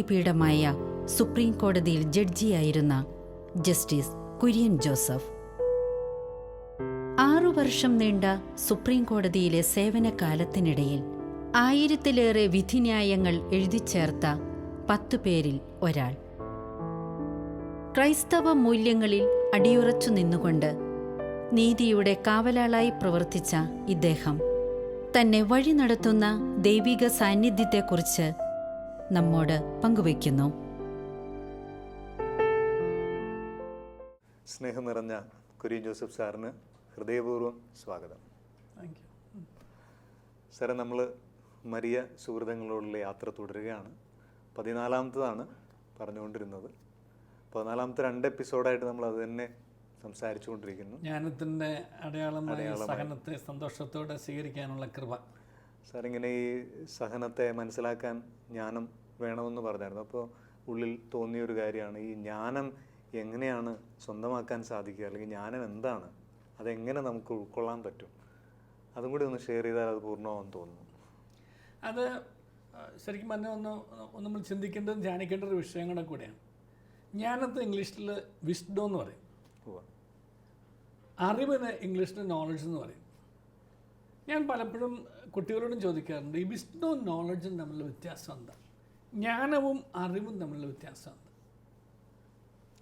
നീതിപീഠമായ supreme കോടതിയിൽ ജഡ്ജിയായിരുന്ന justice Kurian Joseph. ആറു വർഷം നീണ്ട സുപ്രീം കോടതിയിലെ സേവനകാലത്തിനിടയിൽ ആയിരത്തിലേറെ വിധിന്യായങ്ങൾ എഴുതിച്ചേർത്ത പത്തു പേരിൽ ഒരാൾ. ക്രൈസ്തവ മൂല്യങ്ങളിൽ അടിയുറച്ചു നിന്നുകൊണ്ട് നീതിയുടെ കാവലാളായി പ്രവർത്തിച്ച ഇദ്ദേഹം തന്നെ വഴി നടത്തുന്ന ദൈവിക സാന്നിധ്യത്തെക്കുറിച്ച് നമ്മോട് പങ്കുവയ്ക്കുന്നു. സ്നേഹം നിറഞ്ഞ കുര്യൻ ജോസഫ് സാറിന് ഹൃദയപൂർവം സ്വാഗതം. സാറെ നമ്മൾ മരിയ സുഹൃതങ്ങളോടുള്ള യാത്ര തുടരുകയാണ്. പതിനാലാമത്തതാണ് പറഞ്ഞുകൊണ്ടിരുന്നത്. പതിനാലാമത്തെ രണ്ട് എപ്പിസോഡായിട്ട് നമ്മൾ അത് തന്നെ സംസാരിച്ചുകൊണ്ടിരിക്കുന്നു. ജ്ഞാനത്തിന്റെ അടയാളമായ. സഹനത്തെ സന്തോഷത്തോടെ സ്വീകരിക്കാനുള്ള കൃപ. സാർ ഇങ്ങനെ ഈ സഹനത്തെ മനസ്സിലാക്കാൻ ജ്ഞാനം വേണമെന്ന് പറഞ്ഞായിരുന്നു. അപ്പോൾ ഉള്ളിൽ തോന്നിയ ഒരു കാര്യമാണ് ഈ ജ്ഞാനം എങ്ങനെയാണ് സ്വന്തമാക്കാൻ സാധിക്കുക? അല്ലെങ്കിൽ ജ്ഞാനം എന്താണ്? അതെങ്ങനെ നമുക്ക് ഉൾക്കൊള്ളാൻ പറ്റും? അതും കൂടി ഒന്ന് ഷെയർ ചെയ്താൽ അത് പൂർണമാണെന്ന് തോന്നുന്നു. അത് ശരിക്കും പറഞ്ഞാൽ ഒന്ന് നമ്മൾ ചിന്തിക്കേണ്ടതും ധ്യാനിക്കേണ്ട ഒരു വിഷയം കൂടെ കൂടെയാണ്. ജ്ഞാനത്തെ ഇംഗ്ലീഷിൽ വിസ്ഡോ എന്ന് പറയും. അറിവിന് ഇംഗ്ലീഷിൽ നോളജ് എന്ന് പറയും. ഞാൻ പലപ്പോഴും കുട്ടികളോടും ചോദിക്കാറുണ്ട് ഈ വിസ്ഡോ നോളജും തമ്മിലുള്ള വ്യത്യാസം എന്താ? ജ്ഞാനവും അറിവും തമ്മിലുള്ള വ്യത്യാസം എന്താ?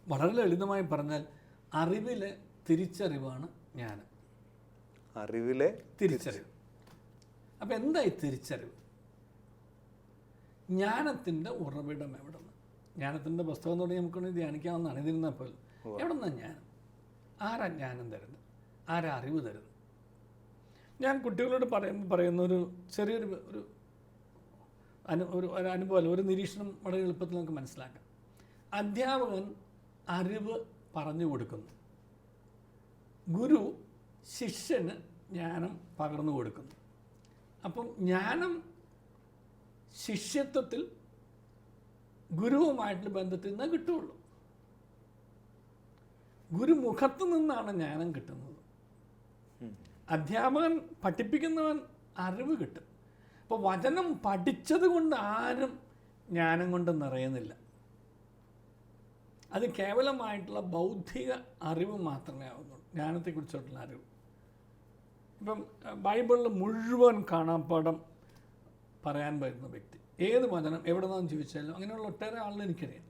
വളരെ ലളിതമായി പറഞ്ഞാൽ അറിവിലെ തിരിച്ചറിവാണ് ജ്ഞാനം. അറിവിലെ തിരിച്ചറിവ്. അപ്പം എന്തായി തിരിച്ചറിവ്? ജ്ഞാനത്തിന്റെ ഉറവിടം എവിടെ നിന്ന് ജ്ഞാനത്തിന്റെ പുസ്തകം എന്ന് പറഞ്ഞാൽ നമുക്കൊന്ന് ധ്യാനിക്കാവുന്നതാണ്. ഇതിരുന്നാൽ പോലും. എവിടെ നിന്നാണ് ജ്ഞാനം? ആരാ ജ്ഞാനം തരുന്നത്? ആരാ അറിവ് തരുന്നത്? ഞാൻ കുട്ടികളോട് പറയുമ്പോൾ പറയുന്ന ഒരു ചെറിയൊരു ഒരു അനു ഒരു അനുഭവം ഒരു നിരീക്ഷണം വളരെ എളുപ്പത്തിൽ നമുക്ക് മനസ്സിലാക്കാം. അധ്യാപകൻ അറിവ് പറഞ്ഞു കൊടുക്കുന്നു. ഗുരു ശിഷ്യന് ജ്ഞാനം പകർന്നു കൊടുക്കുന്നു. അപ്പം ജ്ഞാനം ശിഷ്യത്വത്തിൽ ഗുരുവുമായിട്ടുള്ള ബന്ധത്തിൽ നിന്ന് കിട്ടുള്ളൂ ഗുരുമുഖത്ത് നിന്നാണ് ജ്ഞാനം കിട്ടുന്നത്. അധ്യാപകൻ പഠിപ്പിക്കുന്നവൻ അറിവ് കിട്ടും. അപ്പോൾ വചനം പഠിച്ചത് കൊണ്ട് ആരും ജ്ഞാനം കൊണ്ട് നിറയുന്നില്ല. അത് കേവലമായിട്ടുള്ള ബൗദ്ധിക അറിവ് മാത്രമേ ആവുന്നുള്ളൂ. ജ്ഞാനത്തെക്കുറിച്ചുള്ള അറിവ്. ഇപ്പം ബൈബിളിൽ മുഴുവൻ കാണാപ്പാടം പറയാൻ വരുന്ന വ്യക്തി. ഏത് വചനം എവിടെ നിന്നും ചോദിച്ചാലും അങ്ങനെയുള്ള ഒട്ടേറെ ആളുകൾ എനിക്കറിയാം.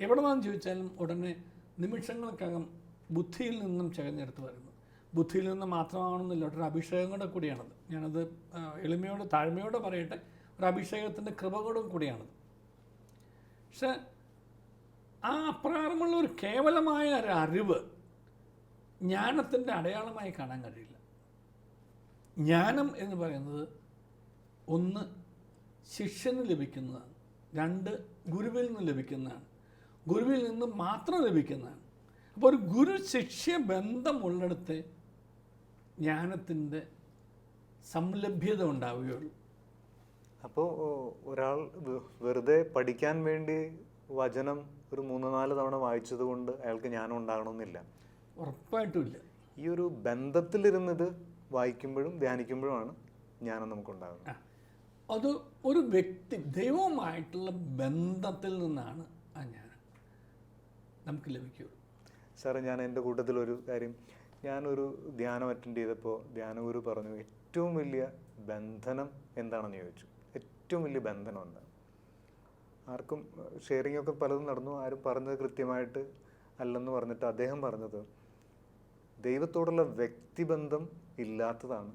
എവിടെ നിന്നും ചോദിച്ചാലും ഉടനെ നിമിഷങ്ങൾക്കകം ബുദ്ധിയിൽ നിന്നും ചകഞ്ഞെടുത്ത് വരുന്നു ബുദ്ധിയിൽ നിന്ന് മാത്രമാണെന്നില്ല ഒരു അഭിഷേകം കൂടെ കൂടിയാണത്. ഞാനത് എളിമയോടെ താഴ്മയോടെ പറയട്ടെ ഒരു അഭിഷേകത്തിന്റെ കൃപകളും കൂടിയാണത്. പക്ഷെ ആ അപ്രകാരമുള്ള ഒരു കേവലമായ ഒരു അറിവ് ജ്ഞാനത്തിന്റെ അടയാളമായി കാണാൻ കഴിയില്ല. ജ്ഞാനം എന്ന് പറയുന്നത് ഒന്ന് ശിഷ്യന് ലഭിക്കുന്നതാണ്. രണ്ട് ഗുരുവിൽ നിന്ന് ലഭിക്കുന്നതാണ്. ഗുരുവിൽ നിന്ന് മാത്രം ലഭിക്കുന്നതാണ്. അപ്പോൾ ഒരു ഗുരു ശിഷ്യ ബന്ധമുള്ളിടത്ത് ജ്ഞാനത്തിന്റെ സംലഭ്യത ഉണ്ടാവുകയുള്ളൂ. അപ്പോൾ ഒരാൾ വെറുതെ പഠിക്കാൻ വേണ്ടി വചനം ഒരു മൂന്ന് നാല് തവണ വായിച്ചത് കൊണ്ട് അയാൾക്ക് ജ്ഞാനം ഉണ്ടാകണമെന്നില്ല. ഉറപ്പായിട്ടുമില്ല. ഈ ഒരു ബന്ധത്തിലിരുന്നത് വായിക്കുമ്പോഴും ധ്യാനിക്കുമ്പോഴുമാണ് ജ്ഞാനം നമുക്കുണ്ടാകുന്നത്. അത് ഒരു വ്യക്തി ദൈവവുമായിട്ടുള്ള ബന്ധത്തിൽ നിന്നാണ് ആ ജ്ഞാനം നമുക്ക് ലഭിക്കുകയുള്ളൂ. സാറേ ഞാൻ എന്റെ കൂട്ടത്തിലൊരു കാര്യം ഞാനൊരു ധ്യാനം അറ്റൻഡ് ചെയ്തപ്പോൾ ധ്യാനഗുരു പറഞ്ഞു ഏറ്റവും വലിയ ബന്ധനം എന്താണെന്ന് ചോദിച്ചു. ഏറ്റവും വലിയ ബന്ധനം എന്താണ് ആർക്കും ഷെയറിംഗ് ഒക്കെ പലതും നടന്നു. ആരും പറഞ്ഞത് കൃത്യമായിട്ട് അല്ലെന്ന് പറഞ്ഞിട്ട് അദ്ദേഹം പറഞ്ഞത് ദൈവത്തോടുള്ള വ്യക്തിബന്ധം ഇല്ലാത്തതാണ്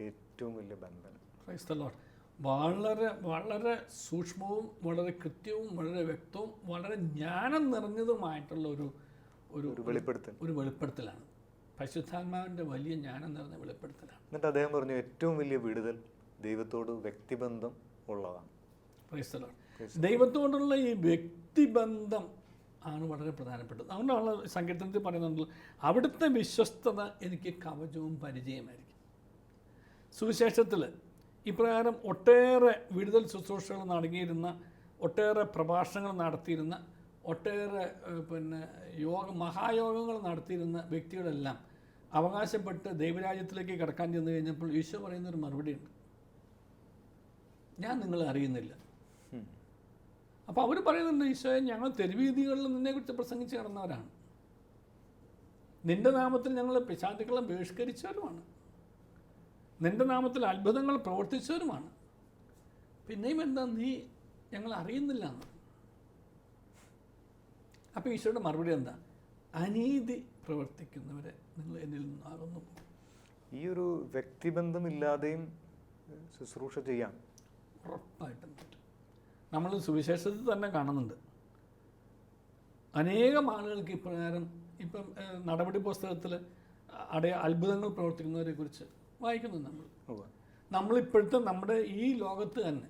ഏറ്റവും വലിയ ബന്ധനം. വളരെ വളരെ സൂക്ഷ്മവും വളരെ കൃത്യവും വളരെ വ്യക്തവും വളരെ ജ്ഞാനം നിറഞ്ഞതുമായിട്ടുള്ള ഒരു ഒരു വെളിപ്പെടുത്തൽ. ഒരു വെളിപ്പെടുത്തലാണ്. പരിശുദ്ധാത്മാവിന്റെ വലിയ ജ്ഞാനം നിറഞ്ഞ വെളിപ്പെടുത്തലാണ്. എന്നിട്ട് അദ്ദേഹം പറഞ്ഞു ഏറ്റവും വലിയ വിടുതൽ ദൈവത്തോട് വ്യക്തിബന്ധം ഉള്ളതാണ്. ദൈവത്തോടുള്ള ഈ വ്യക്തിബന്ധം ആണ് വളരെ പ്രധാനപ്പെട്ടത്. അതുകൊണ്ടാണ് സങ്കീർത്തനത്തിൽ പറയുന്നത് അവിടുത്തെ വിശ്വസ്തത എനിക്ക് കവചവും പരിചയമായിരിക്കും. സുവിശേഷത്തിൽ ഇപ്രകാരം ഒട്ടേറെ വിടുതൽ ശുശ്രൂഷകൾ നടങ്ങിയിരുന്ന ഒട്ടേറെ പ്രഭാഷണങ്ങൾ നടത്തിയിരുന്ന ഒട്ടേറെ പിന്നെ യോഗ മഹായോഗങ്ങൾ നടത്തിയിരുന്ന വ്യക്തികളെല്ലാം അവകാശപ്പെട്ട് ദൈവരാജ്യത്തിലേക്ക് കടക്കാൻ ചെന്ന് കഴിഞ്ഞപ്പോൾ ഈശോ പറയുന്നൊരു മറുപടിയുണ്ട് ഞാൻ നിങ്ങളെ അറിയുന്നില്ല. അപ്പോൾ അവർ പറയുന്നുണ്ട് ഈശോയെ ഞങ്ങൾ തെരുവീതികളിൽ നിന്നെക്കുറിച്ച് പ്രസംഗിച്ച് കിടന്നവരാണ്. നിന്റെ നാമത്തിൽ ഞങ്ങൾ പിശാചുക്കളെ ബഹിഷ്കരിച്ചവരുമാണ്. നിന്റെ നാമത്തിൽ അത്ഭുതങ്ങൾ പ്രവർത്തിച്ചവരുമാണ്. പിന്നെയും എന്താ നീ ഞങ്ങൾ അറിയുന്നില്ല എന്ന്. അപ്പോൾ ഈശോയുടെ മറുപടി എന്താ? അനീതി പ്രവർത്തിക്കുന്നവരെ നിങ്ങൾ എന്നിൽ നിന്നാകുന്നു. ഈ ഒരു വ്യക്തിബന്ധമില്ലാതെയും ശുശ്രൂഷ ചെയ്യാം ഉറപ്പായിട്ടും പറ്റും. നമ്മൾ സുവിശേഷത്തിൽ തന്നെ കാണുന്നുണ്ട്. അനേകം ആളുകൾക്ക് ഇപ്രകാരം ഇപ്പം നടപടി പുസ്തകത്തിൽ അടയ അത്ഭുതങ്ങൾ പ്രവർത്തിക്കുന്നവരെ കുറിച്ച് വായിക്കുന്നു നമ്മൾ. നമ്മളിപ്പോഴത്തെ നമ്മുടെ ഈ ലോകത്ത് തന്നെ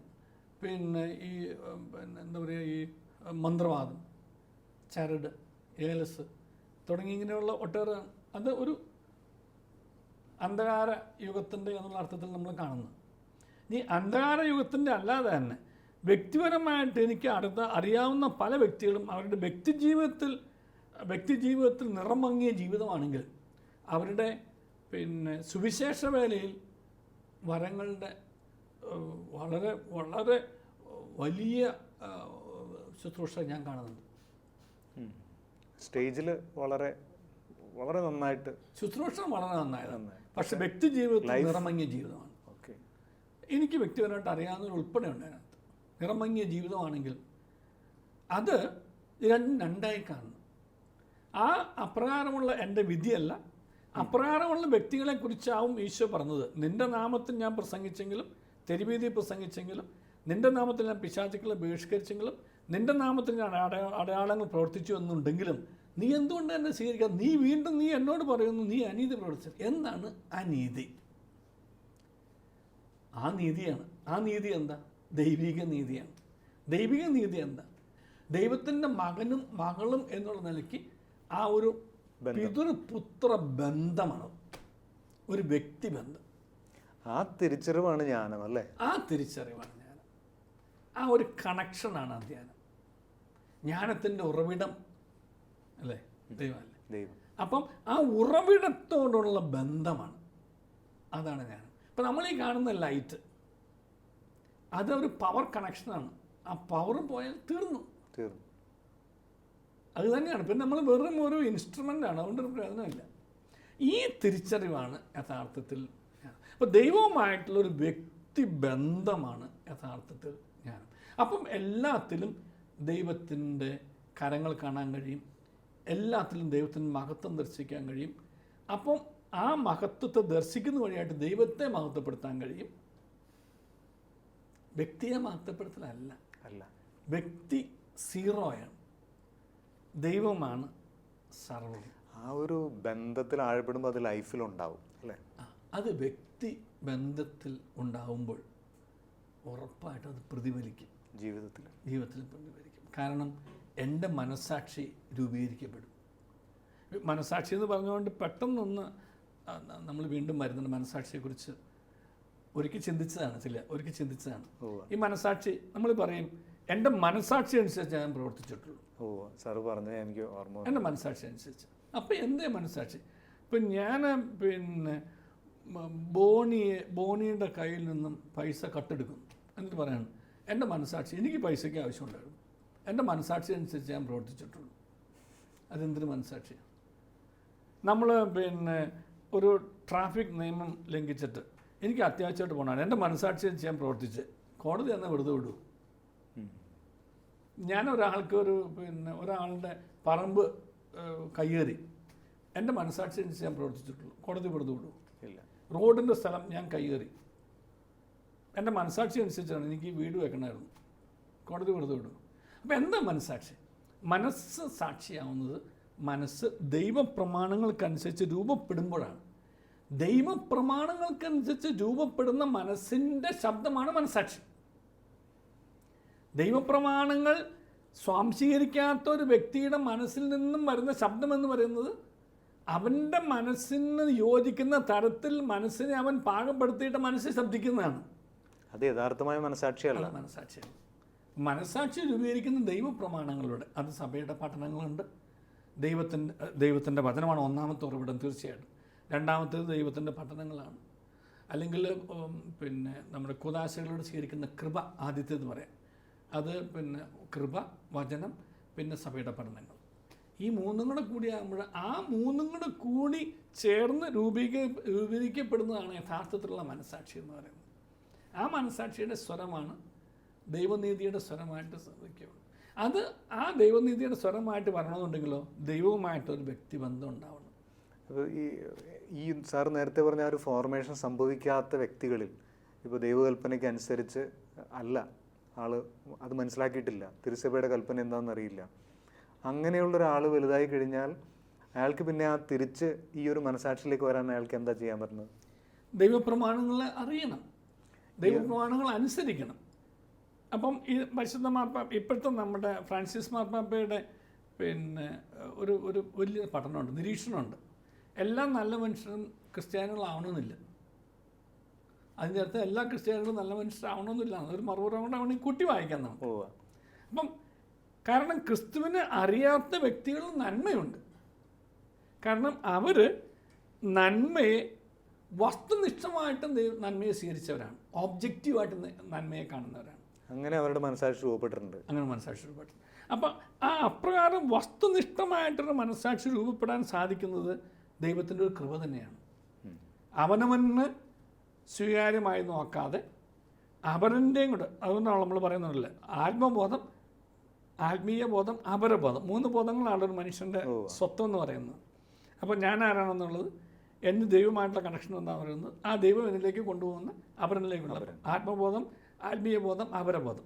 പിന്നെ ഈ പിന്നെ എന്താ പറയുക ഈ മന്ത്രവാദം ചരട് ഏലസ് തുടങ്ങി ഇങ്ങനെയുള്ള ഒട്ടേറെ അത് ഒരു അന്ധകാര യുഗത്തിന്റെ എന്നുള്ള അർത്ഥത്തിൽ നമ്മൾ കാണുന്നു. ഈ അന്ധകാര യുഗത്തിന്റെ അല്ലാതെ തന്നെ വ്യക്തിപരമായിട്ട് എനിക്ക് അടുത്ത അറിയാവുന്ന പല വ്യക്തികളും അവരുടെ വ്യക്തിജീവിതത്തിൽ വ്യക്തിജീവിതത്തിൽ നിറം മങ്ങിയ ജീവിതമാണെങ്കിൽ അവരുടെ പിന്നെ സുവിശേഷ വേലയിൽ വരങ്ങളുടെ വളരെ വളരെ വലിയ ശുശ്രൂഷ ഞാൻ കാണുന്നുണ്ട്. സ്റ്റേജിൽ വളരെ വളരെ നന്നായിട്ട് ശുശ്രൂഷ വളരെ നന്നായിരുന്നു നന്നായി. പക്ഷെ വ്യക്തി ജീവിതത്തിൽ നിറമങ്ങിയ ജീവിതമാണ്. ഓക്കെ. എനിക്ക് വ്യക്തിപരമായിട്ട് അറിയാവുന്ന ഉൾപ്പെടെ ഉണ്ട് അതിനകത്ത്. നിറമങ്ങിയ ജീവിതമാണെങ്കിൽ അത് രണ്ടും രണ്ടായി കാണുന്നു. ആ അപ്രകാരമുള്ള എന്റെ വിധിയല്ല അപ്രകാരമുള്ള വ്യക്തികളെ കുറിച്ചാവും ഈശോ പറഞ്ഞത്. നിന്റെ നാമത്തിൽ ഞാൻ പ്രസംഗിച്ചെങ്കിലും തെരുവീതി പ്രസംഗിച്ചെങ്കിലും നിന്റെ നാമത്തിൽ ഞാൻ പിശാചുക്കളെ ബഹിഷ്കരിച്ചെങ്കിലും നിന്റെ നാമത്തിൽ ഞാൻ അടയാ അടയാളങ്ങൾ പ്രവർത്തിച്ചു എന്നുണ്ടെങ്കിലും നീ എന്തുകൊണ്ട് എന്നെ സ്വീകരിക്കുക നീ വീണ്ടും നീ എന്നോട് പറയുന്നു നീ അനീതി പ്രവർത്തിച്ചു എന്താണ് അനീതി? ആ നീതിയാണ്. ആ നീതി എന്താ? ദൈവിക നീതിയാണ്. ദൈവിക നീതി എന്താ? ദൈവത്തിന്റെ മകനും മകളും എന്നുള്ള നിലയ്ക്ക് ആ ഒരു പിതൃപുത്ര ബന്ധമാണ്. ഒരു വ്യക്തി വ്യക്തിബന്ധം ആ തിരിച്ചറിവാണ് ജ്ഞാനം അല്ലേ? ആ തിരിച്ചറിവാണ് ജ്ഞാനം. ആ ഒരു കണക്ഷനാണ് ആ ധ്യാനം. ജ്ഞാനത്തിന്റെ ഉറവിടം അല്ലേ? ദൈവമല്ലേ? ദൈവം. അപ്പം ആ ഉറവിടത്തോടുള്ള ബന്ധമാണ്. അതാണ് ഞാൻ അപ്പം നമ്മൾ ഈ കാണുന്ന ലൈറ്റ് അതൊരു പവർ കണക്ഷനാണ് ആ പവർ പോയാൽ തീർന്നു. തീർന്നു. അത് തന്നെയാണ്. പിന്നെ നമ്മൾ വെറും ഒരു ഇൻസ്ട്രുമെന്റ് ആണ്. അതുകൊണ്ട് ഒരു പ്രയോജനമില്ല. ഈ തിരിച്ചറിവാണ് യഥാർത്ഥത്തിൽ അപ്പോൾ ദൈവവുമായിട്ടുള്ളൊരു വ്യക്തിബന്ധമാണ് യഥാർത്ഥത്തിൽ ഞാൻ അപ്പം എല്ലാത്തിലും ദൈവത്തിന്റെ കരങ്ങൾ കാണാൻ കഴിയും. എല്ലാത്തിലും ദൈവത്തിന്റെ മഹത്വം ദർശിക്കാൻ കഴിയും. അപ്പം ആ മഹത്വത്തെ ദർശിക്കുന്ന വഴിയായിട്ട് ദൈവത്തെ മഹത്വപ്പെടുത്താൻ കഴിയും. വ്യക്തിയെ മഹത്വപ്പെടുത്തലല്ല. അല്ല. വ്യക്തി സീറോയാണ്. ദൈവമാണ് സർവം ആ ഒരു ബന്ധത്തിൽ ആഴപ്പെടുമ്പോൾ അത് ലൈഫിലുണ്ടാവും അല്ലേ? ആ, അത് വ്യക്തി ബന്ധത്തിൽ ഉണ്ടാവുമ്പോൾ ഉറപ്പായിട്ട് അത് പ്രതിഫലിക്കും. ജീവിതത്തിൽ. ജീവിതത്തിൽ പ്രതിഫലിക്കും. കാരണം എന്റെ മനസ്സാക്ഷി രൂപീകരിക്കപ്പെടും. മനസ്സാക്ഷി എന്ന് പറഞ്ഞുകൊണ്ട് പെട്ടെന്നൊന്ന് നമ്മൾ വീണ്ടും വരുന്നുണ്ട്. മനസ്സാക്ഷിയെക്കുറിച്ച് ഒരിക്കൽ ചിന്തിച്ചതാണ് ചില ഒരിക്കൽ ചിന്തിച്ചതാണ്. ഈ മനസ്സാക്ഷി നമ്മൾ പറയും എന്റെ മനസ്സാക്ഷി അനുസരിച്ച് ഞാൻ പ്രവർത്തിച്ചിട്ടുള്ളൂ. ഓ സാറ് പറഞ്ഞത് എനിക്ക് ഓർമ്മ. എന്റെ മനസ്സാക്ഷി അനുസരിച്ച്. അപ്പോൾ എന്തേ മനസ്സാക്ഷി? ഇപ്പം ഞാൻ പിന്നെ ബോണിയെ ബോണിയുടെ കയ്യിൽ നിന്നും പൈസ കട്ടെടുക്കും എന്നിട്ട് പറയാണ് എന്റെ മനസ്സാക്ഷി എനിക്ക് പൈസയ്ക്ക് ആവശ്യമുണ്ടായിരുന്നു. എന്റെ മനസാക്ഷി അനുസരിച്ച് ഞാൻ പ്രവർത്തിച്ചിട്ടുള്ളൂ. അതെന്തിന് മനസാക്ഷിയാണ് നമ്മൾ പിന്നെ ഒരു ട്രാഫിക് നിയമം ലംഘിച്ചിട്ട് എനിക്ക് അത്യാവശ്യമായിട്ട് പോകണമാണ് എന്റെ മനസാക്ഷി അനുസരിച്ച് ഞാൻ പ്രവർത്തിച്ച്. കോടതി എന്നെ വെറുതെ വിടൂ ഞാനൊരാൾക്ക് ഞാൻ ഒരാൾക്ക് ഒരു പിന്നെ ഒരാളുടെ പറമ്പ് കയ്യേറി. എന്റെ മനസാക്ഷി അനുസരിച്ച് ഞാൻ പ്രവർത്തിച്ചിട്ടുള്ളൂ. കോടതി വെറുതെ വിടൂ ഇല്ല. റോഡിന്റെ സ്ഥലം ഞാൻ കയ്യേറി. എന്റെ മനസാക്ഷി അനുസരിച്ചാണ് എനിക്ക് വീട് വെക്കണമായിരുന്നു. കോടതി വെറുതെ വിടും അപ്പോൾ എന്താ മനസ്സാക്ഷി. മനസ്സ് സാക്ഷിയാവുന്നത് മനസ്സ് ദൈവപ്രമാണങ്ങൾക്കനുസരിച്ച് രൂപപ്പെടുമ്പോഴാണ്. ദൈവപ്രമാണങ്ങൾക്കനുസരിച്ച് രൂപപ്പെടുന്ന മനസ്സിന്റെ ശബ്ദമാണ് മനസ്സാക്ഷി. ദൈവപ്രമാണങ്ങൾ സ്വാംശീകരിക്കാത്ത ഒരു വ്യക്തിയുടെ മനസ്സിൽ നിന്നും വരുന്ന ശബ്ദമെന്ന് പറയുന്നത് അവന്റെ മനസ്സിന് യോജിക്കുന്ന തരത്തിൽ മനസ്സിനെ അവൻ പാകപ്പെടുത്തിയിട്ട് മനസ്സ് ശബ്ദിക്കുന്നതാണ്. അത് യഥാർത്ഥമായ മനസ്സാക്ഷിയല്ല. അതാണ് മനസ്സാക്ഷി രൂപീകരിക്കുന്ന ദൈവപ്രമാണങ്ങളുടെ അത് സഭയുടെ പഠനങ്ങളുണ്ട്. ദൈവത്തിന്റെ ദൈവത്തിന്റെ വചനമാണ് ഒന്നാമത്തെ ഉറവിടം തീർച്ചയായിട്ടും. രണ്ടാമത്തേത് ദൈവത്തിന്റെ പഠനങ്ങളാണ്. അല്ലെങ്കിൽ പിന്നെ നമ്മുടെ കുതാശകളോട് സ്വീകരിക്കുന്ന കൃപ ആദ്യത്തേത് പറയാം. അത് പിന്നെ കൃപ വചനം പിന്നെ സഭയുടെ പഠനങ്ങൾ. ഈ മൂന്നും കൂടെ കൂടിയാകുമ്പോൾ ആ മൂന്നും കൂടെ കൂടി ചേർന്ന് രൂപീക രൂപീകരിക്കപ്പെടുന്നതാണ് യഥാർത്ഥത്തിലുള്ള മനസ്സാക്ഷി എന്ന് പറയുന്നത്. ആ മനസ്സാക്ഷിയുടെ സ്വരമാണ് ദൈവനീതിയുടെ സ്വരമായിട്ട് ശ്രദ്ധിക്കുകയുള്ളൂ അത് ആ ദൈവനീതിയുടെ സ്വരമായിട്ട് വരണമെന്നുണ്ടെങ്കിലോ ദൈവവുമായിട്ടൊരു വ്യക്തിബന്ധം ഉണ്ടാവണം. അപ്പോൾ ഈ ഈ സാർ നേരത്തെ പറഞ്ഞ ആ ഒരു ഫോർമേഷൻ സംഭവിക്കാത്ത വ്യക്തികളിൽ ഇപ്പോൾ ദൈവകൽപ്പനയ്ക്ക് അനുസരിച്ച് അല്ല ആൾ അത് മനസ്സിലാക്കിയിട്ടില്ല. തിരുസഭയുടെ കൽപ്പന എന്താണെന്ന് അറിയില്ല അങ്ങനെയുള്ള ഒരാൾ വലുതായി കഴിഞ്ഞാൽ അയാൾക്ക് പിന്നെ ആ തിരിച്ച് ഈ ഒരു മനസാക്ഷിയിലേക്ക് വരാൻ അയാൾക്ക് എന്താ ചെയ്യാൻ പറ്റുന്നത്? ദൈവപ്രമാണങ്ങളെ അറിയണം. ദൈവപ്രമാണങ്ങൾ അനുസരിക്കണം അപ്പം ഈ പരിശുദ്ധ മാർപ്പാ ഇപ്പോഴത്തെ നമ്മുടെ ഫ്രാൻസിസ് മാർപ്പാപ്പയുടെ പിന്നെ ഒരു ഒരു വലിയ പഠനമുണ്ട് നിരീക്ഷണമുണ്ട്. എല്ലാ നല്ല മനുഷ്യരും ക്രിസ്ത്യാനികളാവണമെന്നില്ല. അതിന്റെ അർത്ഥം എല്ലാ ക്രിസ്ത്യാനികളും നല്ല മനുഷ്യരാവണമെന്നില്ല. ഒരു മറുപടി കൊണ്ട് വേണമെങ്കിൽ കൂട്ടി വായിക്കാം നമുക്ക്. അപ്പം കാരണം ക്രിസ്തുവിനെ അറിയാത്ത വ്യക്തികൾ നന്മയുണ്ട്. കാരണം അവർ നന്മയെ വസ്തുനിഷ്ഠമായിട്ടും നന്മയെ സ്വീകരിച്ചവരാണ്. ഓബ്ജക്റ്റീവായിട്ട് നന്മയെ കാണുന്നവരാണ്. അങ്ങനെ അവരുടെ മനസ്സാക്ഷി രൂപപ്പെട്ടിട്ടുണ്ട്. അങ്ങനെ മനസ്സാക്ഷി രൂപപ്പെട്ടിട്ടുണ്ട്. അപ്പം ആ അപ്രകാരം വസ്തുനിഷ്ഠമായിട്ടൊരു മനസ്സാക്ഷി രൂപപ്പെടാൻ സാധിക്കുന്നത് ദൈവത്തിന്റെ ഒരു കൃപ തന്നെയാണ്. അവനവന് സ്വീകാര്യമായി നോക്കാതെ അവരന്റെയും കൂടെ അതുകൊണ്ടാണ് നമ്മൾ പറയുന്നുണ്ടല്ലേ ആത്മബോധം ആത്മീയ ബോധം അപരബോധം മൂന്ന് ബോധങ്ങളാണ് ഒരു മനുഷ്യന്റെ സ്വത്വം എന്ന് പറയുന്നത്. അപ്പോൾ ഞാൻ ആരാണെന്നുള്ളത് എന്റെ ദൈവമായിട്ടുള്ള കണക്ഷൻ എന്താണെന്ന് പറയുന്നത് ആ ദൈവം എന്നിലേക്ക് കൊണ്ടുപോകുന്ന അപരനിലേക്കുള്ള ആത്മബോധം ആത്മീയ ബോധം അപരബോധം.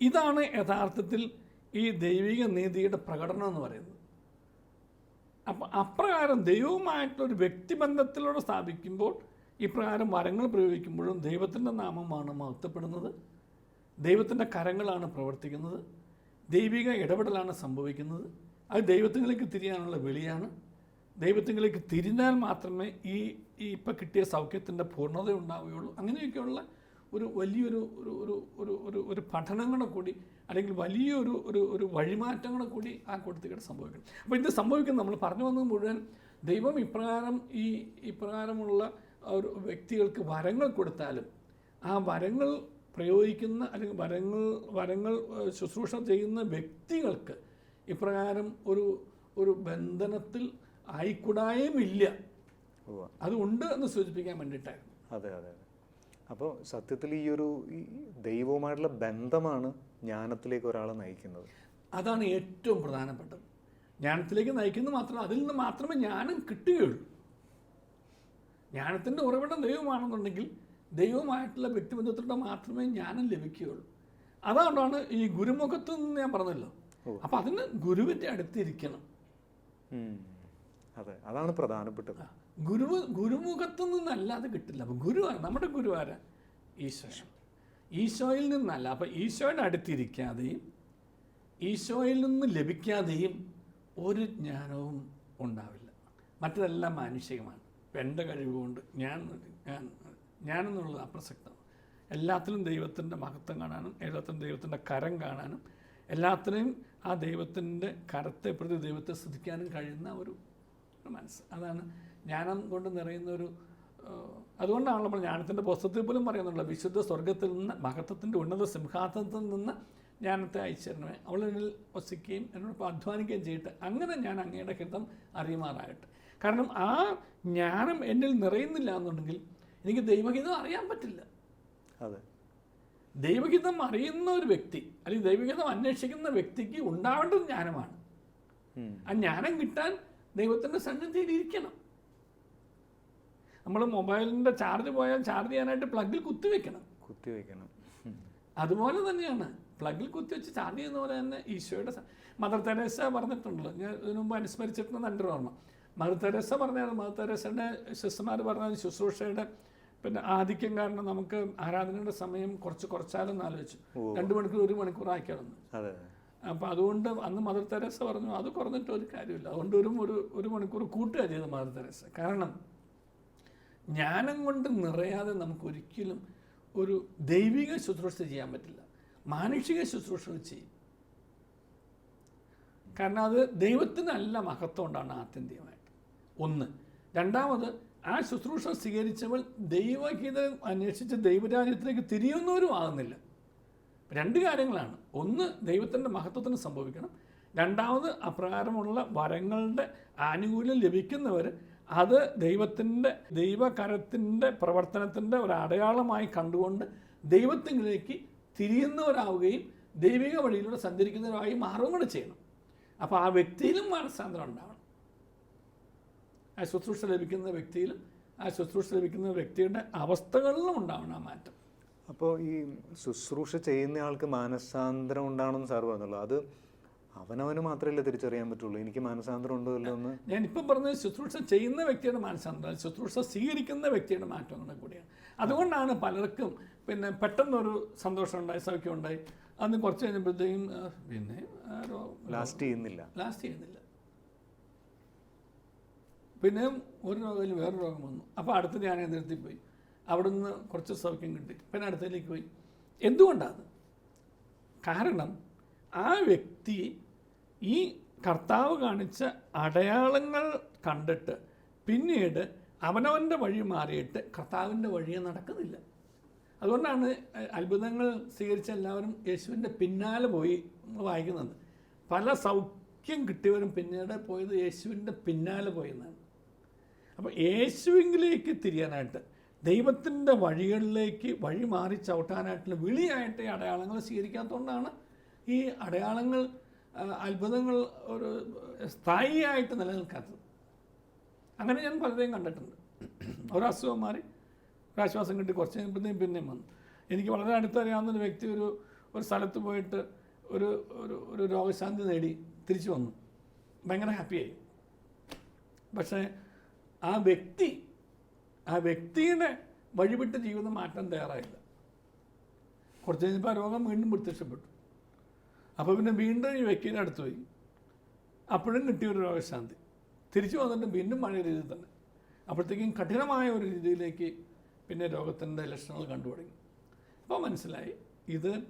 ഇതാണ് യഥാർത്ഥത്തിൽ ഈ ദൈവിക നീതിയുടെ പ്രകടനം എന്ന് പറയുന്നത്. അപ്പം അപ്രകാരം ദൈവവുമായിട്ടുള്ളൊരു വ്യക്തിബന്ധത്തിലൂടെ സ്ഥാപിക്കുമ്പോൾ ഇപ്രകാരം വരങ്ങൾ പ്രയോഗിക്കുമ്പോഴും ദൈവത്തിന്റെ നാമമാണ് മഹത്വപ്പെടുന്നത്. ദൈവത്തിന്റെ കരങ്ങളാണ് പ്രവർത്തിക്കുന്നത്. ദൈവിക ഇടപെടലാണ് സംഭവിക്കുന്നത്. അത് ദൈവത്തിലേക്ക് തിരിയാനുള്ള വെളിയാണ്. ദൈവത്തിലേക്ക് തിരിഞ്ഞാൽ മാത്രമേ ഈ ഇപ്പം കിട്ടിയ സൗഖ്യത്തിന്റെ പൂർണത ഉണ്ടാവുകയുള്ളൂ അങ്ങനെയൊക്കെയുള്ള ഒരു വലിയൊരു ഒരു ഒരു ഒരു ഒരു ഒരു പഠനങ്ങളെ കൂടി അല്ലെങ്കിൽ വലിയൊരു ഒരു ഒരു വഴിമാറ്റങ്ങളെ കൂടി ആ കൂട്ടത്തിൽ സംഭവിക്കണം. അപ്പോൾ ഇത് സംഭവിക്കുന്നത് നമ്മൾ പറഞ്ഞു വന്നത് മുഴുവൻ ദൈവം ഇപ്രകാരം ഈ ഇപ്രകാരമുള്ള ഒരു വ്യക്തികൾക്ക് വരങ്ങൾ കൊടുത്താലും ആ വരങ്ങൾ പ്രയോഗിക്കുന്ന അല്ലെങ്കിൽ വരങ്ങൾ വരങ്ങൾ ശുശ്രൂഷ ചെയ്യുന്ന വ്യക്തികൾക്ക് ഇപ്രകാരം ഒരു ഒരു ബന്ധനത്തിൽ ആയിക്കൂടായും ഇല്ല അതുണ്ട് എന്ന് സൂചിപ്പിക്കാൻ വേണ്ടിയിട്ടായിരുന്നു. അതെ അതെ. അപ്പോൾ സത്യത്തിൽ ഈ ഒരു ദൈവവുമായിട്ടുള്ള ബന്ധമാണ് ജ്ഞാനത്തിലേക്ക് ഒരാളെ നയിക്കുന്നത്. അതാണ് ഏറ്റവും പ്രധാനപ്പെട്ടത്. ജ്ഞാനത്തിലേക്ക് നയിക്കുന്നത് മാത്രം അതിൽ നിന്ന് മാത്രമേ ജ്ഞാനം കിട്ടുകയുള്ളൂ. ജ്ഞാനത്തിന്റെ ഉറവിടം ദൈവമാണെന്നുണ്ടെങ്കിൽ ദൈവമായിട്ടുള്ള വ്യക്തിബന്ധത്തിലൂടെ മാത്രമേ ജ്ഞാനം ലഭിക്കുകയുള്ളൂ. അതുകൊണ്ടാണ് ഈ ഗുരുമുഖത്ത് നിന്ന് ഞാൻ പറഞ്ഞല്ലോ. അപ്പം അതിന് ഗുരുവിന്റെ അടുത്തിരിക്കണം. അതെ അതാണ് പ്രധാനപ്പെട്ടത്. ഗുരു ഗുരുമുഖത്തു നിന്നല്ലാതെ കിട്ടില്ല. അപ്പം ഗുരു നമ്മുടെ ഗുരു ആരാ ഈശോയാണ്. ഈശോയിൽ നിന്നല്ല അപ്പം ഈശോയുടെ അടുത്തിരിക്കാതെയും ഈശോയിൽ നിന്ന് ലഭിക്കാതെയും ഒരു ജ്ഞാനവും ഉണ്ടാവില്ല. മറ്റതെല്ലാം മാനുഷികമാണ്. എന്റെ കഴിവുകൊണ്ട് ഞാൻ ഞാൻ ഞാനെന്നുള്ളത് അപ്രസക്തമാണ്. എല്ലാത്തിലും ദൈവത്തിന്റെ മഹത്വം കാണാനും എല്ലാത്തിലും ദൈവത്തിന്റെ കരം കാണാനും എല്ലാത്തിനെയും ആ ദൈവത്തിന്റെ കരത്തെ പ്രതി ദൈവത്തെ സ്തുതിക്കാനും കഴിയുന്ന ഒരു മനസ്സ്. അതാണ് ജ്ഞാനം കൊണ്ട് നിറയുന്ന ഒരു അതുകൊണ്ടാണ് നമ്മൾ ജ്ഞാനത്തിന്റെ പുസ്തകത്തിൽ പോലും പറയുന്നുള്ളത് വിശുദ്ധ സ്വർഗത്തിൽ നിന്ന് മഹത്വത്തിന്റെ ഉന്നത സിംഹാസനത്തിൽ നിന്ന് ജ്ഞാനത്തെ അയച്ചു തരണമേ അവൾ എന്നിൽ വസിക്കുകയും എന്നോടൊപ്പം അധ്വാനിക്കുകയും ചെയ്യട്ടെ അങ്ങനെ ഞാൻ അങ്ങയുടെ ഹിതം അറിയുമാറാകട്ടെ. കാരണം ആ ജ്ഞാനം എന്നിൽ നിറയുന്നില്ല എന്നുണ്ടെങ്കിൽ എനിക്ക് ദൈവഹിതം അറിയാൻ പറ്റില്ല. അതെ. ദൈവഹിതം അറിയുന്ന ഒരു വ്യക്തി അല്ലെങ്കിൽ ദൈവഹിതം അന്വേഷിക്കുന്ന വ്യക്തിക്ക് ഉണ്ടാവേണ്ടത് ജ്ഞാനമാണ്. ആ ജ്ഞാനം കിട്ടാൻ ദൈവത്തിന്റെ സന്നിധിയിൽ ഇരിക്കണം. നമ്മൾ മൊബൈലിന്റെ ചാർജ് പോയാൽ ചാർജ് ചെയ്യാനായിട്ട് പ്ലഗിൽ കുത്തിവെക്കണം കുത്തിവെക്കണം. അതുപോലെ തന്നെയാണ്. പ്ലഗിൽ കുത്തിവെച്ച് ചാർജ് ചെയ്യുന്ന പോലെ തന്നെ ഈശോയുടെ മദർ തെരേസ പറഞ്ഞിട്ടുണ്ടല്ലോ. ഞാൻ ഇതിനു മുമ്പ് അനുസ്മരിച്ചിട്ടുണ്ട് എന്റെ ഓർമ്മ. മദർ തെരേസ പറഞ്ഞാണ് മദർ തെരേസയുടെ സിസ്റ്റർമാർ പറഞ്ഞ ശുശ്രൂഷയുടെ പിന്നെ ആധിക്യം കാരണം നമുക്ക് ആരാധനയുടെ സമയം കുറച്ച് കുറച്ചാലും ആലോചിച്ചു. രണ്ട് മണിക്കൂർ ഒരു മണിക്കൂർ ആക്കിയാലെന്ന് അപ്പോൾ അതുകൊണ്ട് അന്ന് മദർ തെരേസ പറഞ്ഞു അത് കുറഞ്ഞിട്ട് ഒരു കാര്യമില്ല. അതുകൊണ്ട് ഒരു ഒരു ഒരു മണിക്കൂർ കൂട്ടുക ചെയ്തു മദർ തെരേസ. കാരണം ജ്ഞാനം കൊണ്ട് നിറയാതെ നമുക്ക് ഒരിക്കലും ഒരു ദൈവിക ശുശ്രൂഷ ചെയ്യാൻ പറ്റില്ല. മാനുഷിക ശുശ്രൂഷകൾ ചെയ്യും. കാരണം അത് ദൈവത്തിനല്ല മഹത്വം കൊണ്ടാണ് ആത്യന്തികമായിട്ട്. ഒന്ന്. രണ്ടാമത് ആ ശുശ്രൂഷ സ്വീകരിച്ചവൾ ദൈവഹിതം അന്വേഷിച്ച് ദൈവരാജ്യത്തിലേക്ക് തിരിയുന്നവരും ആകുന്നില്ല. രണ്ട് കാര്യങ്ങളാണ്. ഒന്ന് ദൈവത്തിന്റെ മഹത്വത്തിന് സംഭവിക്കണം. രണ്ടാമത് അപ്രകാരമുള്ള വരങ്ങളുടെ ആനുകൂല്യം ലഭിക്കുന്നവർ അത് ദൈവത്തിന്റെ ദൈവകരത്തിന്റെ പ്രവർത്തനത്തിന്റെ ഒരു അടയാളമായി കണ്ടുകൊണ്ട് ദൈവത്തിലേക്ക് തിരിയുന്നവരാവുകയും ദൈവിക വഴിയിലൂടെ സഞ്ചരിക്കുന്നവരായി മാറുകയും കൂടെ ചെയ്യണം. അപ്പോൾ ആ വ്യക്തിയിലും മാനസാന്തരം ഉണ്ടാവണം. ആ ശുശ്രൂഷ ലഭിക്കുന്ന വ്യക്തിയിലും ആ ശുശ്രൂഷ ലഭിക്കുന്ന വ്യക്തിയുടെ അവസ്ഥകളിലും ഉണ്ടാവണം ആ മാറ്റം. അപ്പോൾ ഈ ശുശ്രൂഷ ചെയ്യുന്ന ആൾക്ക് മാനസാന്തരം ഉണ്ടാണെന്ന് സാർ പറഞ്ഞല്ലോ. അത് അവനവന് മാത്രമല്ലേ തിരിച്ചറിയാൻ പറ്റുള്ളൂ? എനിക്ക് മാനസാന്തരം ഉണ്ടോ ഇല്ലോ എന്ന്? ഞാനിപ്പം പറഞ്ഞത് ശുശ്രൂഷ ചെയ്യുന്ന വ്യക്തിയുടെ മാനസാന്തരം ശുശ്രൂഷ സ്വീകരിക്കുന്ന വ്യക്തിയുടെ മാറ്റം കൂടെ കൂടിയാണ്. അതുകൊണ്ടാണ് പലർക്കും പിന്നെ പെട്ടെന്നൊരു സന്തോഷം ഉണ്ടായി സൗഖ്യം ഉണ്ടായി. അന്ന് കുറച്ച് കഴിഞ്ഞപ്പോഴത്തേക്കും പിന്നെ ആരോ ലാസ്റ്റ് ചെയ്യുന്നില്ല. ലാസ്റ്റ് ചെയ്യുന്നില്ല. പിന്നെ ഒരു രോഗത്തിൽ വേറൊരു രോഗം വന്നു. അപ്പോൾ അടുത്ത ധ്യാനേന്ദ്രത്തിൽ പോയി അവിടെ നിന്ന് കുറച്ച് സൗഖ്യം കിട്ടി. പിന്നെ അടുത്തതിലേക്ക് പോയി. എന്തുകൊണ്ടാണ്? കാരണം ആ വ്യക്തി ഈ കർത്താവ് കാണിച്ച അടയാളങ്ങൾ കണ്ടിട്ട് പിന്നീട് അവനവന്റെ വഴി മാറിയിട്ട് കർത്താവിന്റെ വഴിയെ നടക്കുന്നില്ല. അതുകൊണ്ടാണ് അത്ഭുതങ്ങൾ സ്വീകരിച്ച എല്ലാവരും യേശുവിന്റെ പിന്നാലെ പോയി വായിക്കുന്നത്. പല സൗഖ്യം കിട്ടിയവരും പിന്നീട് പോയത് യേശുവിന്റെ പിന്നാലെ പോയെന്നാണ്. അപ്പോൾ യേശുവിങ്കിലേക്ക് തിരിയാനായിട്ട് ദൈവത്തിന്റെ വഴികളിലേക്ക് വഴി മാറി ചവിട്ടാനായിട്ടുള്ള വിളിയായിട്ട് ഈ അടയാളങ്ങൾ സ്വീകരിക്കാത്തതുകൊണ്ടാണ് ഈ അടയാളങ്ങൾ അത്ഭുതങ്ങൾ ഒരു സ്ഥായിയായിട്ട് നിലനിൽക്കാത്തത്. അങ്ങനെ ഞാൻ പലരെയും കണ്ടിട്ടുണ്ട്. ഒരു അസുഖം മാറി ഒരാശ്വാസം കിട്ടി കുറച്ച് കഴിയുമ്പോഴത്തേക്കും പിന്നെയും വന്നു. എനിക്ക് വളരെ അടുത്തറിയാവുന്ന ഒരു വ്യക്തി ഒരു ഒരു സ്ഥലത്ത് പോയിട്ട് ഒരു ഒരു ഒരു രോഗശാന്തി നേടി തിരിച്ചു വന്നു. ഭയങ്കര ഹാപ്പിയായി പക്ഷേ ആ വ്യക്തി ആ വ്യക്തിയുടെ വഴിവിട്ട് ജീവിതം മാറ്റാൻ തയ്യാറായില്ല. കുറച്ച് കഴിഞ്ഞപ്പോൾ രോഗം വീണ്ടും പ്രത്യക്ഷപ്പെട്ടു. അപ്പോൾ പിന്നെ വീണ്ടും ഈ വ്യക്തിയുടെ അടുത്ത് പോയി. അപ്പോഴും കിട്ടിയൊരു രോഗശാന്തി. തിരിച്ചു വന്നിട്ട് വീണ്ടും പഴയ രീതിയിൽ തന്നെ. അപ്പോഴത്തേക്കും കഠിനമായ ഒരു രീതിയിലേക്ക് പിന്നെ രോഗത്തിന്റെ ലക്ഷണങ്ങൾ കണ്ടു തുടങ്ങി. അപ്പോൾ മനസ്സിലായി ഇത്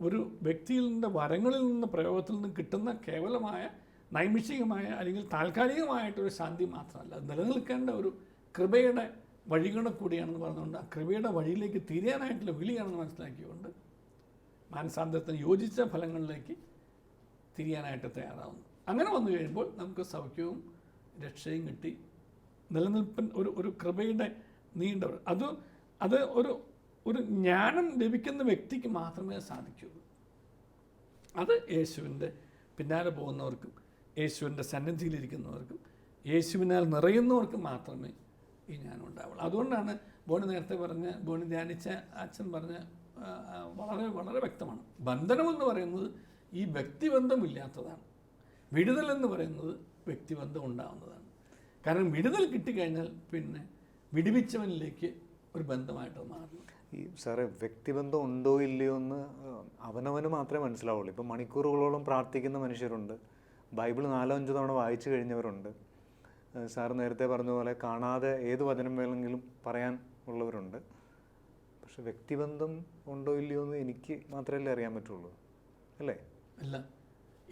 ഒരു വ്യക്തിയിൽ നിന്ന് വരങ്ങളിൽ നിന്ന് പ്രയോഗത്തിൽ നിന്ന് കിട്ടുന്ന കേവലമായ നൈമിഷികമായ അല്ലെങ്കിൽ താൽക്കാലികമായിട്ടൊരു ശാന്തി മാത്രമല്ല. നിലനിൽക്കേണ്ട ഒരു കൃപയുടെ വഴികളെ കൂടിയാണെന്ന് പറഞ്ഞുകൊണ്ട് ആ കൃപയുടെ വഴിയിലേക്ക് തിരിയാനായിട്ടുള്ള വിളിയാണെന്ന് മനസ്സിലാക്കിക്കൊണ്ട് മാനസാന്തരത്തിന് യോജിച്ച ഫലങ്ങളിലേക്ക് തിരിയാനായിട്ട് തയ്യാറാവുന്നു. അങ്ങനെ വന്നു കഴിയുമ്പോൾ നമുക്ക് സൗഖ്യവും രക്ഷയും കിട്ടി. നിലനിൽപ്പൻ ഒരു ഒരു കൃപയുടെ നീണ്ട അത് അത് ഒരു ഒരു ജ്ഞാനം ലഭിക്കുന്ന വ്യക്തിക്ക് മാത്രമേ സാധിക്കുകയുള്ളൂ. അത് യേശുവിന്റെ പിന്നാലെ പോകുന്നവർക്കും യേശുവിന്റെ സന്നിധിയിലിരിക്കുന്നവർക്കും യേശുവിനാൽ നിറയുന്നവർക്കും മാത്രമേ ഈ ജ്ഞാനം ഉണ്ടാവുള്ളൂ അതുകൊണ്ടാണ് ബോണി നേരത്തെ പറഞ്ഞ ബോണി ധ്യാനിച്ച അച്ഛൻ പറഞ്ഞ വളരെ വളരെ വ്യക്തമാണ്. ബന്ധനമെന്ന് പറയുന്നത് ഈ വ്യക്തിബന്ധമില്ലാത്തതാണ്. വിടുതൽ എന്ന് പറയുന്നത് വ്യക്തിബന്ധം ഉണ്ടാവുന്നതാണ്. കാരണം വിടുതൽ കിട്ടിക്കഴിഞ്ഞാൽ പിന്നെ വിടുവിച്ചവനിലേക്ക് ഒരു ബന്ധമായിട്ട് മാറുന്നു. ഈ സാറേ വ്യക്തിബന്ധം ഉണ്ടോ ഇല്ലയോ എന്ന് അവനവന് മാത്രമേ മനസ്സിലാവുള്ളൂ. ഇപ്പം മണിക്കൂറുകളോളം പ്രാർത്ഥിക്കുന്ന മനുഷ്യരുണ്ട്. ബൈബിൾ നാലോ അഞ്ചോ തവണ വായിച്ചു കഴിഞ്ഞവരുണ്ട്. സാർ നേരത്തെ പറഞ്ഞതുപോലെ പോലെ കാണാതെ ഏത് വചനം വേണമെങ്കിലും പറയാൻ ഉള്ളവരുണ്ട്. പക്ഷെ വ്യക്തിബന്ധം ഉണ്ടോ ഇല്ലയോ എന്ന് എനിക്ക് മാത്രമല്ലേ അറിയാൻ പറ്റുള്ളൂ. അല്ലേ? അല്ല.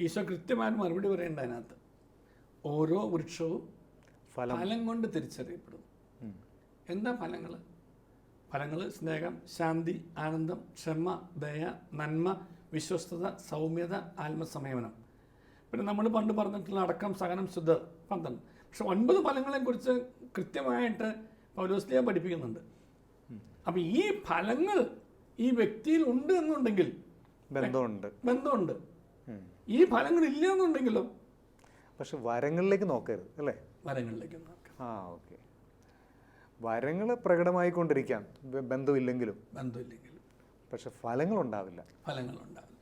ഈശോ കൃത്യമായ മറുപടി പറയേണ്ട അതിനകത്ത്. ഓരോ വൃക്ഷവും ഫലം. ഫലം കൊണ്ട് തിരിച്ചറിയപ്പെടുന്നു. ഉം. എന്താ ഫലങ്ങൾ? ഫലങ്ങൾ സ്നേഹം ശാന്തി ആനന്ദം ക്ഷമ ദയ നന്മ വിശ്വസ്തത സൗമ്യത ആത്മസംയമനം. പിന്നെ നമ്മൾ പണ്ട് പറഞ്ഞിട്ടുള്ള അടക്കം സഹനം ശുദ്ധ പന്ത്രണ്ട് പക്ഷെ ഒൻപത് ഫലങ്ങളെക്കുറിച്ച് കൃത്യമായിട്ട് പൗലോസ്ലിയ പഠിപ്പിക്കുന്നുണ്ട്. അപ്പം ഈ ഫലങ്ങൾ ഈ വ്യക്തിയിൽ ഉണ്ട് എന്നുണ്ടെങ്കിൽ ബന്ധമുണ്ട്. ബന്ധമുണ്ട്. ഈ ഫലങ്ങൾ ഇല്ല എന്നുണ്ടെങ്കിലോ പക്ഷെ വരങ്ങളിലേക്ക് നോക്കരുത് അല്ലേ? വരങ്ങളിലേക്ക് ആ ഓക്കെ. വരങ്ങൾ പ്രകടമായിക്കൊണ്ടിരിക്കാം. കൊണ്ടിരിക്കാം ബന്ധമില്ലെങ്കിലും. ബന്ധമില്ലെങ്കിലും. പക്ഷെ ഫലങ്ങൾ ഉണ്ടാവില്ല ഫലങ്ങൾ ഉണ്ടാവില്ല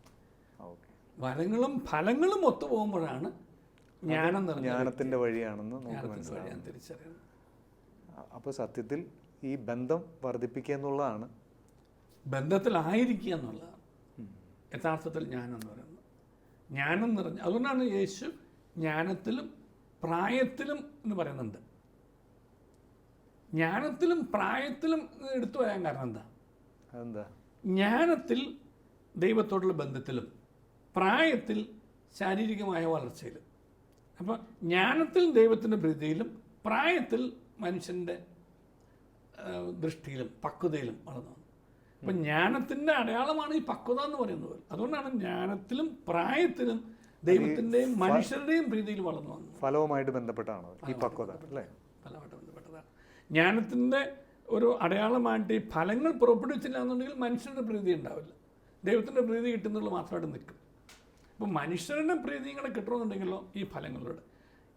ഓക്കെ. വരങ്ങളും ഫലങ്ങളും ഒത്തുപോകുമ്പോഴാണ് ജ്ഞാനം വഴിയാണെന്ന് നമുക്ക് മനസ്സിലാക്കാം തിരിച്ചറിയുന്നത്. അപ്പോൾ സത്യത്തിൽ ഈ ബന്ധം വർദ്ധിപ്പിക്കുക എന്നുള്ളതാണ്. ബന്ധത്തിലായിരിക്കുക എന്നുള്ളതാണ്. യഥാർത്ഥത്തിൽ ജ്ഞാനം എന്ന് പറയുന്നത്. ജ്ഞാനം നിറഞ്ഞ അതുകൊണ്ടാണ് യേശു ജ്ഞാനത്തിലും പ്രായത്തിലും എന്ന് പറയുന്നുണ്ട്. ജ്ഞാനത്തിലും പ്രായത്തിലും എടുത്തു പറയാൻ കാരണം എന്താ? അതെന്താ? ജ്ഞാനത്തിൽ ദൈവത്തോടുള്ള ബന്ധത്തിലും പ്രായത്തിൽ ശാരീരികമായ വളർച്ചയിലും അപ്പോൾ ജ്ഞാനത്തിൽ ദൈവത്തിന്റെ പ്രീതിയിലും പ്രായത്തിൽ മനുഷ്യന്റെ ദൃഷ്ടിയിലും പക്വതയിലും വളർന്നു വന്നു. അപ്പം ജ്ഞാനത്തിന്റെ അടയാളമാണ് ഈ പക്വത എന്ന് പറയുന്നത്. അതുകൊണ്ടാണ് ജ്ഞാനത്തിലും പ്രായത്തിലും ദൈവത്തിന്റെയും മനുഷ്യരുടെയും പ്രീതിയിൽ വളർന്നു വന്നത് ഫലവുമായിട്ട് ബന്ധപ്പെട്ടാണ് ഈ പക്വത അല്ലേ? ഫലമായിട്ട് ബന്ധപ്പെട്ടതാണ്. ജ്ഞാനത്തിന്റെ ഒരു അടയാളമായിട്ട് ഈ ഫലങ്ങൾ പുറപ്പെടുവിച്ചില്ല എന്നുണ്ടെങ്കിൽ മനുഷ്യരുടെ പ്രീതി ഉണ്ടാവില്ല. ദൈവത്തിന്റെ പ്രീതി കിട്ടുന്നുള്ള മാത്രമായിട്ട് നിൽക്കും. അപ്പോൾ മനുഷ്യരുടെ പ്രീതി ഇങ്ങനെ കിട്ടണമെന്നുണ്ടെങ്കിലോ ഈ ഫലങ്ങളോട്.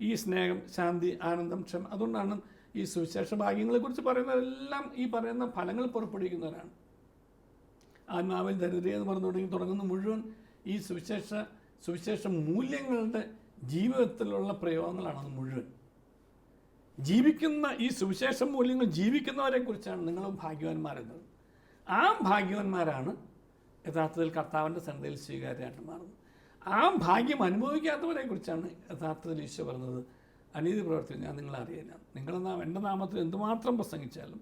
ഈ സ്നേഹം ശാന്തി ആനന്ദം ക്ഷമ അതുകൊണ്ടാണ് ഈ സുവിശേഷ ഭാഗ്യങ്ങളെക്കുറിച്ച് പറയുന്നതെല്ലാം ഈ പറയുന്ന ഫലങ്ങൾ പുറപ്പെടുവിക്കുന്നവരാണ്. ആത്മാവിൽ ദരിദ്ര എന്ന് പറഞ്ഞു തുടങ്ങി തുടങ്ങുന്ന മുഴുവൻ ഈ സുവിശേഷ സുവിശേഷ മൂല്യങ്ങളുടെ ജീവിതത്തിലുള്ള പ്രയോഗങ്ങളാണ് അത് മുഴുവൻ. ജീവിക്കുന്ന ഈ സുവിശേഷ മൂല്യങ്ങൾ ജീവിക്കുന്നവരെ കുറിച്ചാണ് നിങ്ങൾ ഭാഗ്യവാന്മാരെന്നത്. ആ ഭാഗ്യവാന്മാരാണ് യഥാർത്ഥത്തിൽ കർത്താവിന്റെ സന്ധയിൽ സ്വീകാര്യമായിട്ട് മാറുന്നത്. ആ ഭാഗ്യം അനുഭവിക്കാത്തവരെ കുറിച്ചാണ് യഥാർത്ഥത്തിൽ ഈശോ പറഞ്ഞത്. അനീതി പ്രവർത്തിക്കും ഞാൻ നിങ്ങളെ അറിയില്ല നിങ്ങളുടെ നാം എന്റെ നാമത്തിൽ എന്തുമാത്രം പ്രസംഗിച്ചാലും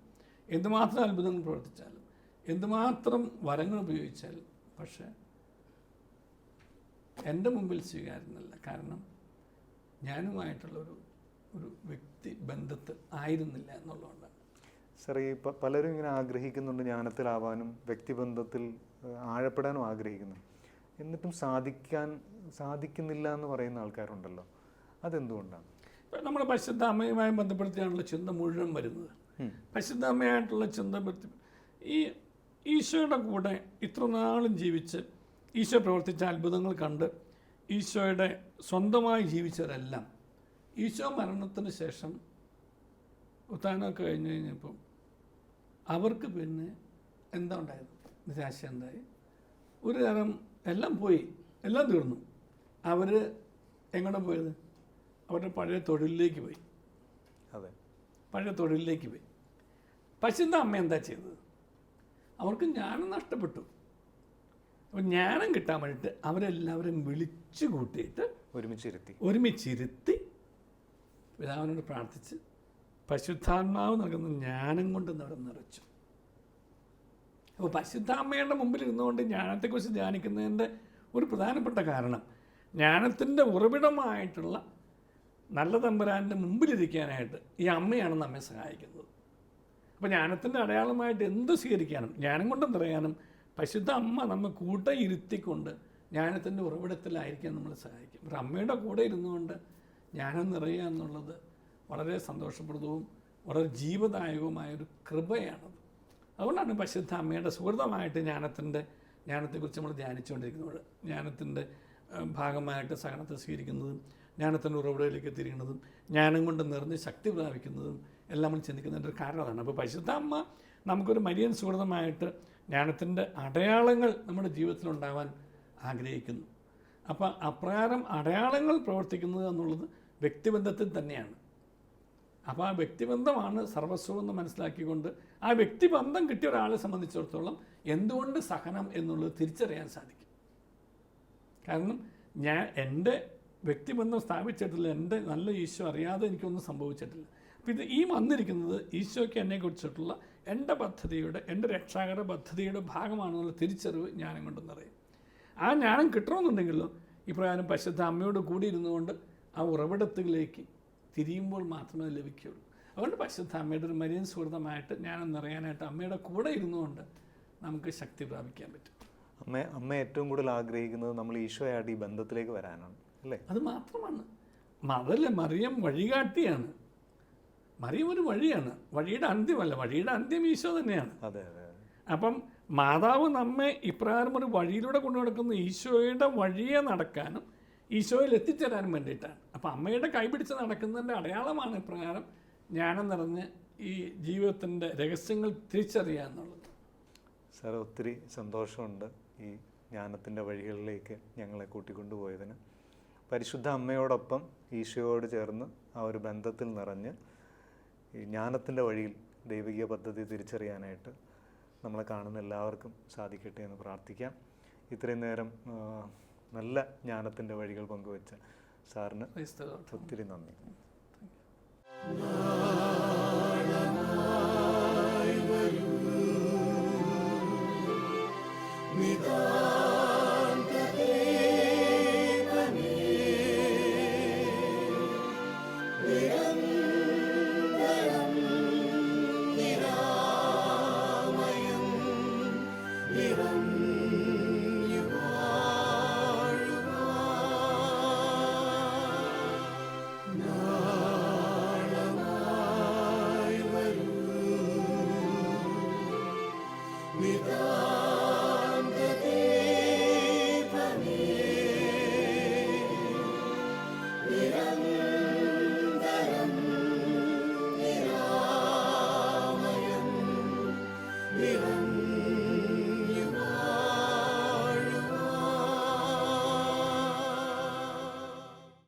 എന്തുമാത്രം അത്ഭുതങ്ങൾ പ്രവർത്തിച്ചാലും എന്തുമാത്രം വരങ്ങൾ ഉപയോഗിച്ചാലും പക്ഷേ എന്റെ മുമ്പിൽ സ്വീകാര്യനല്ല കാരണം ഞാനുമായിട്ടുള്ളൊരു ഒരു വ്യക്തി ബന്ധത്തിൽ ആയിരുന്നില്ല എന്നുള്ളതുകൊണ്ടാണ്. സാർ ഈ പലരും ഇങ്ങനെ ആഗ്രഹിക്കുന്നുണ്ട് ജ്ഞാനത്തിലാവാനും വ്യക്തിബന്ധത്തിൽ ആഴപ്പെടാനും ആഗ്രഹിക്കുന്നു. എന്നിട്ടും സാധിക്കാൻ സാധിക്കുന്നില്ല എന്ന് പറയുന്ന ആൾക്കാരുണ്ടല്ലോ. അതെന്തുകൊണ്ടാണ്? ഇപ്പം നമ്മുടെ പരിശുദ്ധ അമ്മയുമായി ബന്ധപ്പെടുത്തിയാണല്ലോ ചിന്ത മുഴുവൻ വരുന്നത്. പരിശുദ്ധ അമ്മയായിട്ടുള്ള ചിന്ത ഈ ഈശോയുടെ കൂടെ ഇത്ര നാളും ജീവിച്ച് ഈശോ പ്രവർത്തിച്ച അത്ഭുതങ്ങൾ കണ്ട് ഈശോയുടെ സ്വന്തമായി ജീവിച്ചവരെല്ലാം ഈശോ മരണത്തിന് ശേഷം ഉത്താനമൊക്കെ കഴിഞ്ഞ് കഴിഞ്ഞപ്പോൾ അവർക്ക് പിന്നെ എന്താ ഉണ്ടായത്? നിരാശ എന്തായി? ഒരു തരം എല്ലാം പോയി. എല്ലാം തീർന്നു. അവർ എങ്ങനെ പോയത്? അവരുടെ പഴയ തൊഴിലിലേക്ക് പോയി. അതെ. പഴയ തൊഴിലിലേക്ക് പോയി. പശുന്ന അമ്മ എന്താ ചെയ്തത്? അവർക്ക് ജ്ഞാനം നഷ്ടപ്പെട്ടു. അപ്പോൾ ജ്ഞാനം കിട്ടാൻ വേണ്ടിയിട്ട് അവരെല്ലാവരും വിളിച്ചു കൂട്ടിയിട്ട് ഒരുമിച്ചിരുത്തി. ഒരുമിച്ചിരുത്തി പിതാവിനോട് പ്രാർത്ഥിച്ച് പശുദ്ധാത്മാവ് നൽകുന്ന ജ്ഞാനം കൊണ്ട് നിറച്ചു. അപ്പോൾ പരിശുദ്ധാമ്മയുടെ മുമ്പിൽ ഇരുന്നുകൊണ്ട് ജ്ഞാനത്തെക്കുറിച്ച് ധ്യാനിക്കുന്നതിന്റെ ഒരു പ്രധാനപ്പെട്ട കാരണം ജ്ഞാനത്തിന്റെ ഉറവിടമായിട്ടുള്ള നല്ല തമ്പുരാന്റെ മുമ്പിലിരിക്കാനായിട്ട് ഈ അമ്മയാണ് നമ്മെ സഹായിക്കുന്നത്. അപ്പോൾ ജ്ഞാനത്തിന്റെ അടയാളമായിട്ട് എന്ത് സ്വീകരിക്കാനും ജ്ഞാനം കൊണ്ടും നിറയാനും പരിശുദ്ധ അമ്മ നമ്മെ കൂട്ട ഇരുത്തിക്കൊണ്ട് ജ്ഞാനത്തിന്റെ ഉറവിടത്തിലായിരിക്കാൻ നമ്മളെ സഹായിക്കും. ഒരു അമ്മയുടെ കൂടെ ഇരുന്നുകൊണ്ട് ജ്ഞാനം നിറയുക എന്നുള്ളത് വളരെ സന്തോഷപ്രദവും വളരെ ജീവദായകവുമായ ഒരു കൃപയാണത്. അതുകൊണ്ടാണ് പരിശുദ്ധ അമ്മയുടെ സുഹൃതമായിട്ട് ജ്ഞാനത്തിന്റെ ജ്ഞാനത്തെക്കുറിച്ച് നമ്മൾ ധ്യാനിച്ചുകൊണ്ടിരിക്കുന്നത്. ജ്ഞാനത്തിന്റെ ഭാഗമായിട്ട് സഹനത്തെ സ്വീകരിക്കുന്നതും ജ്ഞാനത്തിന്റെ ഉറവിടയിലേക്ക് തിരിയുന്നതും ജ്ഞാനം കൊണ്ട് നിറഞ്ഞ് ശക്തി പ്രാപിക്കുന്നതും എല്ലാം നമ്മൾ ചിന്തിക്കുന്നതിന്റെ ഒരു കാരണമാണ് അപ്പോൾ പരിശുദ്ധ അമ്മ നമുക്കൊരു മരിയൻ സുഹൃതമായിട്ട് ജ്ഞാനത്തിന്റെ അടയാളങ്ങൾ നമ്മുടെ ജീവിതത്തിലുണ്ടാവാൻ ആഗ്രഹിക്കുന്നു. അപ്പോൾ അപ്രകാരം അടയാളങ്ങൾ പ്രവർത്തിക്കുന്നത് എന്നുള്ളത് വ്യക്തിബന്ധത്തിൽ തന്നെയാണ്. അപ്പോൾ ആ വ്യക്തിബന്ധമാണ് സർവസ്വം എന്ന് മനസ്സിലാക്കിക്കൊണ്ട് ആ വ്യക്തിബന്ധം കിട്ടിയ ഒരാളെ സംബന്ധിച്ചിടത്തോളം എന്തുകൊണ്ട് സഹനം എന്നുള്ളത് തിരിച്ചറിയാൻ സാധിക്കും. കാരണം ഞാൻ എന്റെ വ്യക്തിബന്ധം സ്ഥാപിച്ചിട്ടില്ല എന്റെ നല്ല ഈശോ അറിയാതെ എനിക്കൊന്നും സംഭവിച്ചിട്ടില്ല. അപ്പോൾ ഇത് ഈ വന്നിരിക്കുന്നത് ഈശോയ്ക്ക് എന്നെക്കുറിച്ചിട്ടുള്ള എന്റെ പദ്ധതിയുടെ എന്റെ രക്ഷാകര പദ്ധതിയുടെ ഭാഗമാണെന്നുള്ള തിരിച്ചറിവ് ജ്ഞാനം കൊണ്ടെന്നറിയും ആ ജ്ഞാനം കിട്ടണമെന്നുണ്ടെങ്കിലും ഇപ്രകാരം പരിശുദ്ധ അമ്മയോട് കൂടി ഇരുന്നുകൊണ്ട് ആ ഉറവിടത്തിലേക്ക് തിരിയുമ്പോൾ മാത്രമേ ലഭിക്കുകയുള്ളൂ അതുകൊണ്ട് പരിശുദ്ധ അമ്മയുടെ ഒരു മരിയൻ സുഹൃതമായിട്ട് ഞാനെന്നറിയാനായിട്ട് നിറയാനായിട്ട് അമ്മയുടെ കൂടെ ഇരുന്നുകൊണ്ട് നമുക്ക് ശക്തി പ്രാപിക്കാൻ പറ്റും. അമ്മ അമ്മ ഏറ്റവും കൂടുതൽ ആഗ്രഹിക്കുന്നത് നമ്മൾ ഈശോയായിട്ട് ഈ ബന്ധത്തിലേക്ക് വരാനാണ് അല്ലേ? അത് മാത്രമാണ്. അതല്ലേ മറിയം വഴികാട്ടിയാണ്. മറിയം ഒരു വഴിയാണ്. വഴിയുടെ അന്ത്യമല്ല വഴിയുടെ അന്ത്യം ഈശോ തന്നെയാണ്. അതെ അതെ അപ്പം മാതാവ് നമ്മെ ഇപ്രകാരം ഒരു വഴിയിലൂടെ കൊണ്ടു നടക്കുന്ന ഈശോയുടെ വഴിയെ നടക്കാനും ഈശോയിൽ എത്തിച്ചേരാനും വേണ്ടിയിട്ടാണ് അപ്പം അമ്മയുടെ കൈപിടിച്ച് നടക്കുന്നതിന്റെ അടയാളമാണ് ഇപ്രകാരം ജ്ഞാനം നിറഞ്ഞ് ഈ ജീവിതത്തിന്റെ രഹസ്യങ്ങൾ തിരിച്ചറിയുക എന്നുള്ളത്. സാർ ഒത്തിരി സന്തോഷമുണ്ട് ഈ ജ്ഞാനത്തിന്റെ വഴികളിലേക്ക് ഞങ്ങളെ കൂട്ടിക്കൊണ്ടുപോയതിന് പരിശുദ്ധ അമ്മയോടൊപ്പം ഈശോയോട് ചേർന്ന് ആ ഒരു ബന്ധത്തിൽ നിറഞ്ഞ് ഈ ജ്ഞാനത്തിന്റെ വഴിയിൽ ദൈവിക പദ്ധതി തിരിച്ചറിയാനായിട്ട് നമ്മളെ കാണുന്ന എല്ലാവർക്കും സാധിക്കട്ടെ എന്ന് പ്രാർത്ഥിക്കാം. ഇത്രയും നേരം നല്ല ജ്ഞാനത്തിന്റെ വഴികൾ പങ്കുവെച്ച സാറിന് ഒത്തിരി നന്ദി Thank.